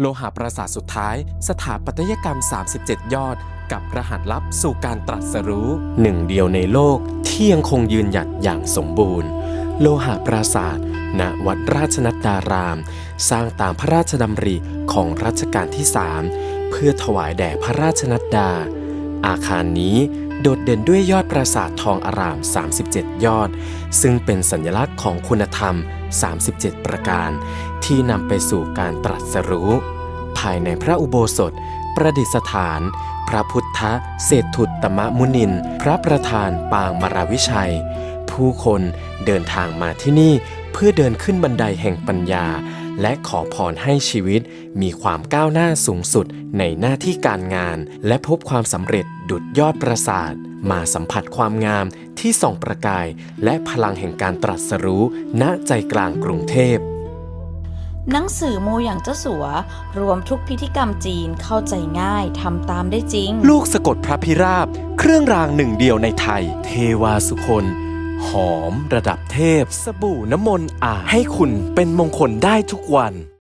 โลหะปราสาทสุดท้าย สถาปัตยกรรม 37 ยอด กับรหัสลับสู่การตรัสรู้หนึ่งเดียวในโลกที่ยังคงยืนหยัดอย่างสมบูรณ์ โลหะปราสาทณวัดราชนัดดาราม สร้างตามพระราชดำริของรัชกาลที่ 3 เพื่อถวายแด่พระราชนัดดา อาคารนี้โดดเด่นด้วยยอดปราสาททองอาราม 37 ยอด ซึ่งเป็นสัญลักษณ์ของคุณธรรม 37 ประการ ที่นำไปสู่การตรัสรู้ ภายในพระอุโบสถ ประดิษฐาน พระพุทธเศรษฐุตตมมุนิน พระประธานปางมราวิชัย ผู้คนเดินทางมาที่นี่ เพื่อเดินขึ้นบันไดแห่งปัญญา และขอพรให้ชีวิตมีความก้าวหน้าสูงสุดในหน้าที่การงาน และพบความสำเร็จดุดยอดประสาท มาสัมผัสความงามที่ส่องประกาย และพลังแห่งการตรัสรู้ณใจกลางกรุงเทพหนังสือโมอย่างเจ้าสัว รวมทุกพิธีกรรมจีนเข้าใจง่ายทำตามได้จริง ลูกสะกดพระพิราบ เครื่องรางหนึ่งเดียวในไทย เทวาสุคน หอมระดับเทพ สบู่น้ำมนต์อาบให้คุณเป็นมงคลได้ทุกวัน